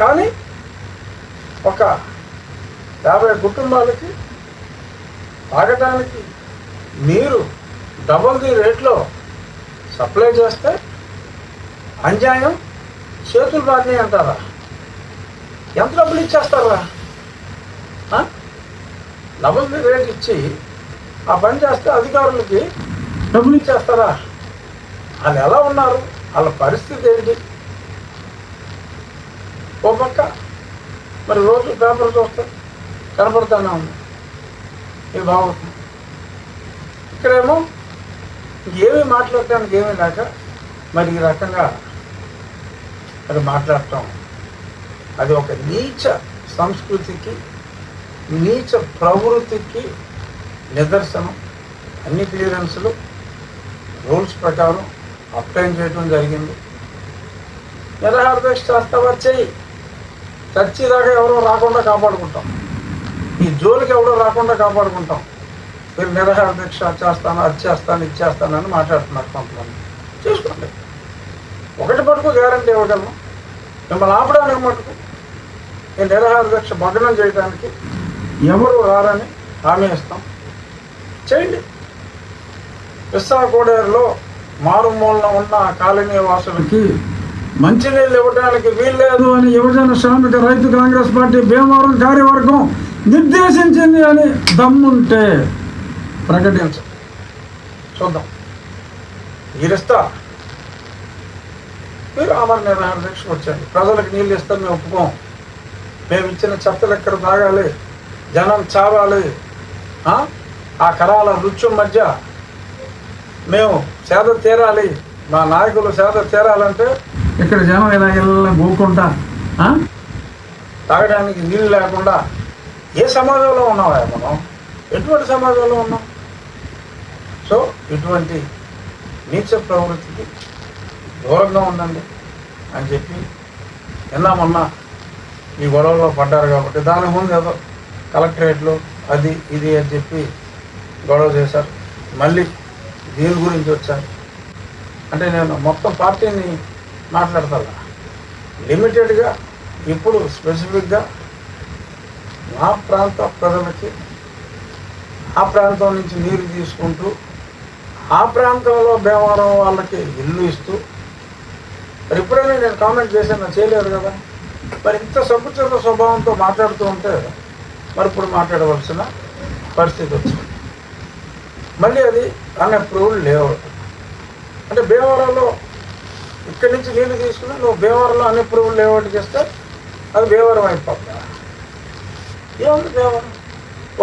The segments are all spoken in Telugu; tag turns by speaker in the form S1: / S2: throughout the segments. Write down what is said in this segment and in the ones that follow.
S1: కానీ ఒక యాభై కుటుంబాలకి తాగడానికి నీరు డబుల్ ది రేట్లో సప్లై చేస్తే అన్యాయం చేతులు బాగానే అంటారా? ఎంత డబ్బులు ఇచ్చేస్తారా? డబుల్ ది రేట్ ఇచ్చి ఆ పని చేస్తే అధికారులకి డబ్బులు ఇచ్చేస్తారా? వాళ్ళు ఎలా ఉన్నారు? వాళ్ళ పరిస్థితి ఏంటి? ఓ పక్క మరి రోజు పేపర్ చూస్తే కనపడుతూనే ఉంది. ఇది బాగుంటుంది ఇక్కడేమో ఏమీ మాట్లాడటానికి ఏమీ లేక మరి ఈ రకంగా అది మాట్లాడటం. అది ఒక నీచ సంస్కృతికి నీచ ప్రవృత్తికి నిదర్శనం. అన్ని క్లియరెన్సులు రూల్స్ ప్రకారం అప్లైన్ చేయడం జరిగింది. నిరాహార దీక్ష చేస్తావా? చర్చి దాకా ఎవరో రాకుండా కాపాడుకుంటాం. ఈ జోలికి ఎవరో రాకుండా కాపాడుకుంటాం. మీరు నిరాహార దీక్ష చేస్తాను అది చేస్తాను ఇది చేస్తానని మాట్లాడుతున్నారు కొంతమంది. చూసుకోండి. ఒకటి మటుకు గ్యారంటీ ఇవ్వగలను. మిమ్మల్ని ఆపడానికి మటుకు ఈ నిరాహార దీక్ష భగ్నం చేయడానికి ఎవరు రారని హామీ ఇస్తాం. చేయండి. విశాఖోడేరులో మారుమూలన ఉన్న కాలనీ వాసులకి మంచినీళ్ళు ఇవ్వడానికి వీల్లేదు అని యువజన శ్రామిక రైతు కాంగ్రెస్ పార్టీ భీమవరం కార్యవర్గం నిర్దేశించింది అని దమ్ముంటే ప్రకటించ చూద్దాం. మీరిస్తా మీరు అమర నిర్వహణ దీక్షకు వచ్చండి ప్రజలకు నీళ్ళు ఇస్తాం మేము ఒప్పుకోం. మేము ఇచ్చిన చెత్తలు ఎక్కడ తాగాలి? జనం చావాలి. ఆ? కరాల రుచి మధ్య మేము సేద తీరాలి. మా నాయకులు సేద తీరాలంటే ఇక్కడ జనం ఇలా ఇలా పోకుండా తాగడానికి నీళ్ళు లేకుండా ఏ సమాజంలో ఉన్నావా మనం? ఎటువంటి సమాజంలో ఉన్నాం? సో ఇటువంటి నీచ ప్రవృత్తికి దూరంగా ఉండండి అని చెప్పి నిన్న మొన్న ఈ గొడవలో పడ్డారు కాబట్టి దాని ముందు ఏదో కలెక్టరేట్లు అది ఇది అని చెప్పి గొడవ చేశారు. మళ్ళీ దీని గురించి వచ్చాను. అంటే నేను మొత్తం పార్టీని మాట్లాడతారు. లిమిటెడ్గా ఇప్పుడు స్పెసిఫిక్గా మా ప్రాంత ప్రజలకి ఆ ప్రాంతం నుంచి నీరు తీసుకుంటూ ఆ ప్రాంతంలో భీమవరం వాళ్ళకి ఇల్లు ఇస్తూ మరి ఎప్పుడైనా నేను కామెంట్ చేశాను చేయలేదు కదా? మరి ఇంత సంకుచిత స్వభావంతో మాట్లాడుతూ ఉంటే మరి ఇప్పుడు మాట్లాడవలసిన పరిస్థితి వచ్చింది. మళ్ళీ అది అన్అప్రూవ్డ్ లేఅవుట్ అంటే భీమవరంలో ఇక్కడి నుంచి నీళ్ళు తీసుకుని నువ్వు భీమవరంలో పురుగులు లేఅవుట్కి చేస్తే అది భీమవరం అయిపోతుంది ఏముంది భీమవరం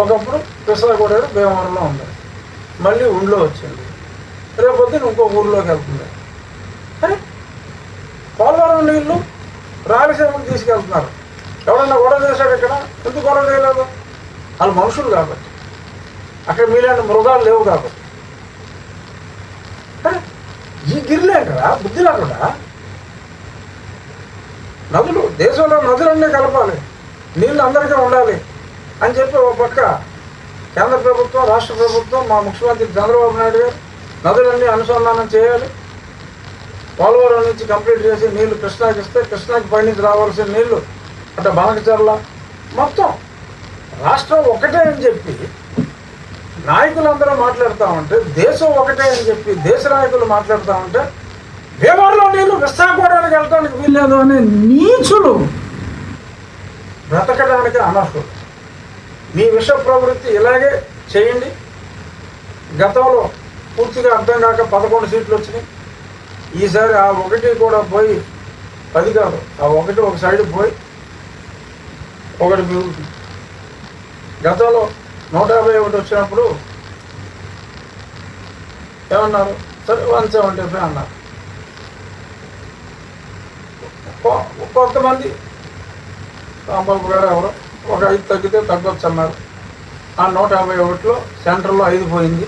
S1: ఒకప్పుడు పిసరగూడేరు భీమవరంలో ఉంది. మళ్ళీ ఊళ్ళో వచ్చింది. రేపొద్దున ఇంకో ఊర్లోకి వెళ్తుంది. అరే పోలవరం నీళ్ళు రాయలసీమకు తీసుకెళ్తున్నారు. ఎవరన్నా గొడవ చేశాడు ఇక్కడ? ఎందుకు గొడవ చేయలేదు? వాళ్ళు మనుషులు కాబట్టి. అక్కడ మీలాంటి మృగాలు లేవు కాబట్టి అరే, ఈ బుద్ధి లేకుండా నదులు దేశంలో నదులన్నీ కలపాలి. నీళ్ళు అందరికీ ఉండాలి అని చెప్పి ఒక పక్క కేంద్ర ప్రభుత్వం రాష్ట్ర ప్రభుత్వం మా ముఖ్యమంత్రి చంద్రబాబు నాయుడు గారు నదులన్నీ అనుసంధానం చేయాలి. పోలవరం నుంచి కంప్లీట్ చేసి నీళ్ళు కృష్ణాకి ఇస్తే కృష్ణాకి పై రావాల్సిన నీళ్ళు అంటే బనకచర్ల మొత్తం రాష్ట్రం ఒకటే అని చెప్పి నాయకులందరూ మాట్లాడుతూ ఉంటే దేశం ఒకటే అని చెప్పి దేశ నాయకులు మాట్లాడుతూ ఉంటే భీమవరంలో నీళ్ళు విశాఖపట్నానికి వెళ్ళడానికి వీల్లేదు అనే నీచులు బ్రతకడానికి అనర్హులు. మీ విష ప్రవృత్తి ఇలాగే చేయండి. గతంలో పూర్తిగా అర్థం కాక పదకొండు సీట్లు వచ్చినాయి. ఈసారి ఆ ఒకటి కూడా పోయి పది కాదు ఆ ఒకటి ఒక సైడ్ పోయి ఒకటి గతంలో నూట యాభై ఒకటి వచ్చినప్పుడు ఏమన్నారు? సరే వన్ సెవెంటీ ఫైవ్ అన్నారు. కొంతమంది రాంబాబు గారు ఎవరు ఒక ఐదు తగ్గితే తగ్గొచ్చు అన్నారు. ఆ నూట యాభై ఒకటిలో సెంటర్లో ఐదు పోయింది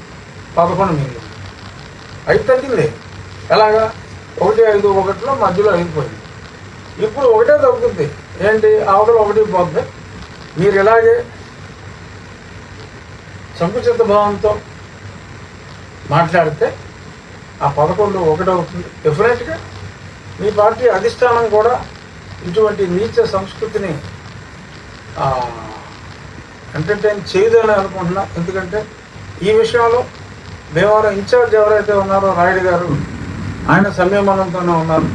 S1: పదకొండు మిగిలింది. ఐదు తగ్గింది. ఎలాగా? ఒకటి ఐదు ఒకటిలో మధ్యలో ఐదు పోయింది. ఇప్పుడు ఒకటే తగ్గుతుంది ఏంటి? అవతల ఒకటి పోద్ది. మీరు ఇలాగే సంకుచిత భావంతో మాట్లాడితే ఆ పదకొండు ఒకటవుతుంది డెఫినెట్గా మీ పార్టీ అధిష్టానం కూడా ఇటువంటి నీచ సంస్కృతిని ఎంటర్టైన్ చేయదని అనుకుంటున్నా. ఎందుకంటే ఈ విషయంలో భీమవరం ఇన్ఛార్జ్ ఎవరైతే ఉన్నారో రాయుడు గారు ఆయన సంయమనంతోనే ఉన్నారు.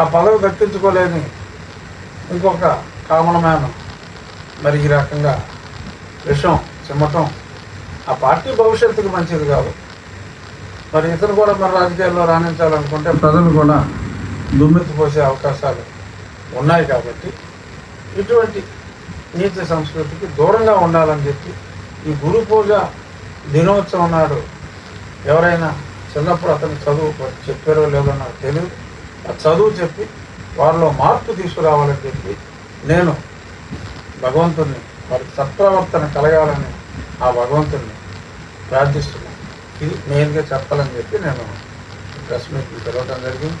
S1: ఆ పదవి దక్కించుకోలేని ఇంకొక కామన్ మ్యాన్. మరి ఈ రకంగా విషయం చిమ్మటం ఆ పార్టీ భవిష్యత్తుకు మంచిది కాదు. మరి ఇతను కూడా మరి రాజకీయాల్లో రాణించాలనుకుంటే ప్రజలు కూడా దుమ్మెత్తిపోసే అవకాశాలు ఉన్నాయి కాబట్టి ఇటువంటి నీతి సంస్కృతికి దూరంగా ఉండాలని చెప్పి ఈ గురు పూజ దినోత్సవం నాడు ఎవరైనా చిన్నప్పుడు అతను చదువు చెప్పారో లేదో నాకు తెలియదు ఆ చదువు చెప్పి వారిలో మార్పు తీసుకురావాలని చెప్పి నేను భగవంతుని వారి సత్ప్రవర్తన కలగాలని ఆ భగవంతుణ్ణి ప్రార్థిస్తున్నాను. ఇది మెయిన్గా చెప్పాలని చెప్పి నేను ప్రెస్ మీట్ పిలవడం జరిగింది.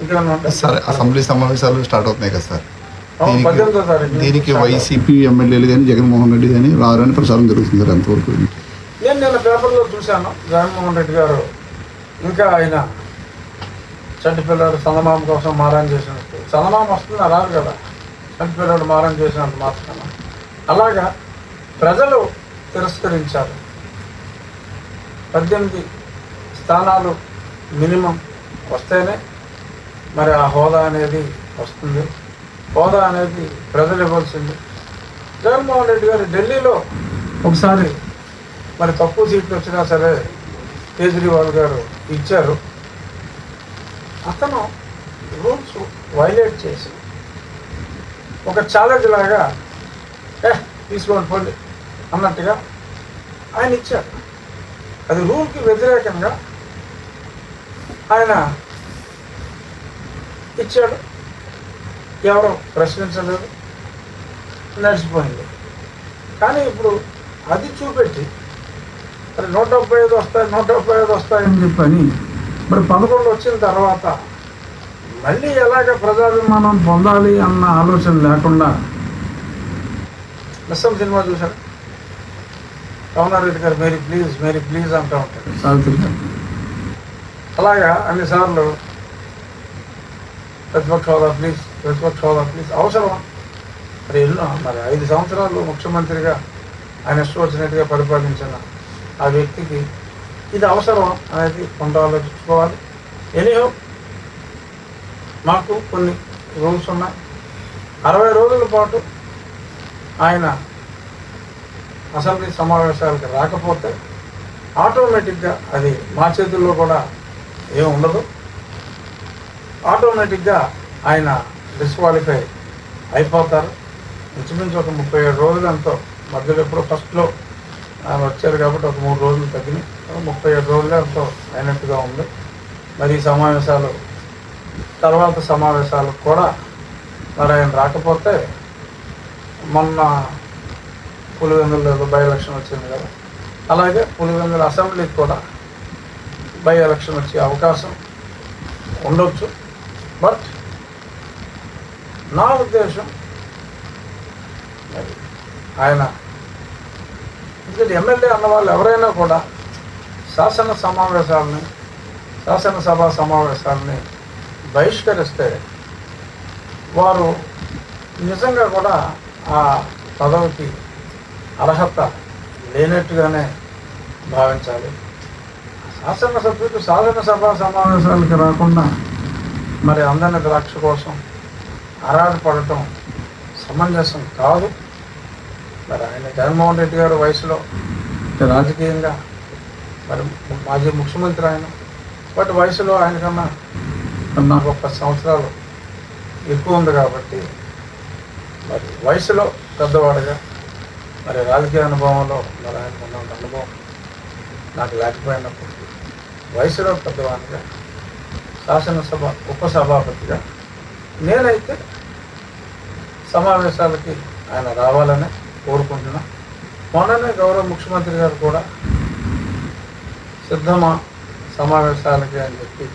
S1: ఇంకా
S2: సార్ అసెంబ్లీ సమావేశాలు స్టార్ట్ అవుతున్నాయి కదా సార్. దీనికి- వైసీపీ ఎమ్మెల్యేలు కానీ జగన్మోహన్ రెడ్డి కానీ రారని ప్రచారం జరుగుతుంది సార్ ఎంతవరకు
S1: నేను నిన్న పేపర్లో చూశాను జగన్మోహన్ రెడ్డి గారు ఇంకా ఆయన చంటి పిల్లడు చందమామ కోసం మారం చేసినట్టు. చందమామ వస్తుంది రాదు కదా. చంటి పిల్లడు మారం చేసినట్టు మాత్రమే అలాగా ప్రజలు తిరస్కరించారు. పద్దెనిమిది స్థానాలు మినిమం వస్తేనే మరి ఆ హోదా అనేది వస్తుంది. హోదా అనేది ప్రజలు ఇవ్వాల్సింది. జగన్మోహన్ రెడ్డి గారు ఢిల్లీలో ఒకసారి మరి తక్కువ సీట్లు వచ్చినా సరే కేజ్రీవాల్ గారు ఇచ్చారు. అతను రూల్స్ వైలేట్ చేసి ఒక ఛాలెంజ్ లాగా ఏ తీసుకోండి పోండి అన్నట్టుగా ఆయన ఇచ్చారు. అది రూల్కి వ్యతిరేకంగా ఆయన ఇచ్చాడు. ఎవరు ప్రశ్నించలేదు. నడిచిపోయింది. కానీ ఇప్పుడు అది చూపెట్టి మరి నూట డెబ్బై ఐదు వస్తాయి నూట డెబ్బై ఐదు వస్తాయని చెప్పని మరి పదకొండు వచ్చిన తర్వాత మళ్ళీ ఎలాగ ప్రజాభిమానం పొందాలి అన్న ఆలోచన లేకుండా నిస్సం సినిమా చూశారు. కమలారెడ్డి గారు మేరీ ప్లీజ్ మేరీ ప్లీజ్ అంటూ ఉంటాడు గారు. అలాగా అన్నిసార్లు ప్రతిపక్ష హోదా ప్లీజ్ ప్రతిపక్ష హోదా ప్లీజ్ అవసరం మరి ఎన్నో మరి ఐదు సంవత్సరాలు ముఖ్యమంత్రిగా ఆయన ఇష్టం వచ్చినట్టుగా పరిపాలించిన ఆ వ్యక్తికి ఇది అవసరం అనేది కొంత ఆలోచించుకోవాలి. ఎనీహో మాకు కొన్ని రూల్స్ ఉన్నాయి. అరవై రోజుల పాటు ఆయన అసెంబ్లీ సమావేశాలకు రాకపోతే ఆటోమేటిక్గా అది మా చేతుల్లో కూడా ఏం ఉండదు. ఆటోమేటిక్గా ఆయన డిస్క్వాలిఫై అయిపోతారు. ఇంచుమించు ఒక ముప్పై ఏడు రోజులు ఎంతో. మధ్యలో ఎప్పుడో ఫస్ట్లో ఆయన వచ్చారు కాబట్టి ఒక మూడు రోజులు తగ్గినాయి. ముప్పై ఏడు రోజులు ఎంతో అయినట్టుగా ఉంది. మరి ఈ సమావేశాలు తర్వాత సమావేశాలు కూడా మరి ఆయన రాకపోతే మొన్న పులివెందులలో బై ఎలక్షన్ వచ్చింది కదా. అలాగే పులివెందుల అసెంబ్లీకి కూడా బై ఎలక్షన్ వచ్చే అవకాశం ఉండొచ్చు. బట్ నా ఉద్దేశం ఆయన ఎందుకంటే ఎమ్మెల్యే అన్న వాళ్ళు ఎవరైనా కూడా శాసన సమావేశాలని శాసనసభ సమావేశాలని బహిష్కరిస్తే వారు నిజంగా కూడా ఆ పదవికి అర్హత లేనట్టుగానే భావించాలి. శాసనసభ్యుడు శాసనసభ సమావేశాలకు రాకుండా మరి అందరిని ద్రాక్ష కోసం ఆరాటపడటం సమంజసం కాదు. మరి ఆయన జగన్మోహన్ రెడ్డి గారు వయసులో రాజకీయంగా మరి మాజీ ముఖ్యమంత్రి ఆయన బట్ వయసులో ఆయన కన్నా నాకు ఒక పది సంవత్సరాలు ఎక్కువ ఉంది కాబట్టి మరి వయసులో పెద్దవాడుగా మరి రాజకీయ అనుభవంలో మరి ఆయనకు ఉన్న అనుభవం నాకు లేకపోయినప్పటికీ వయసులో పెద్దవానిగా శాసనసభ ఉపసభాపతిగా నేనైతే సమావేశాలకి ఆయన రావాలని కోరుకుంటున్నా. మొన్ననే గౌరవ ముఖ్యమంత్రి గారు కూడా సిద్ధమా సమావేశాలకి అని చెప్పి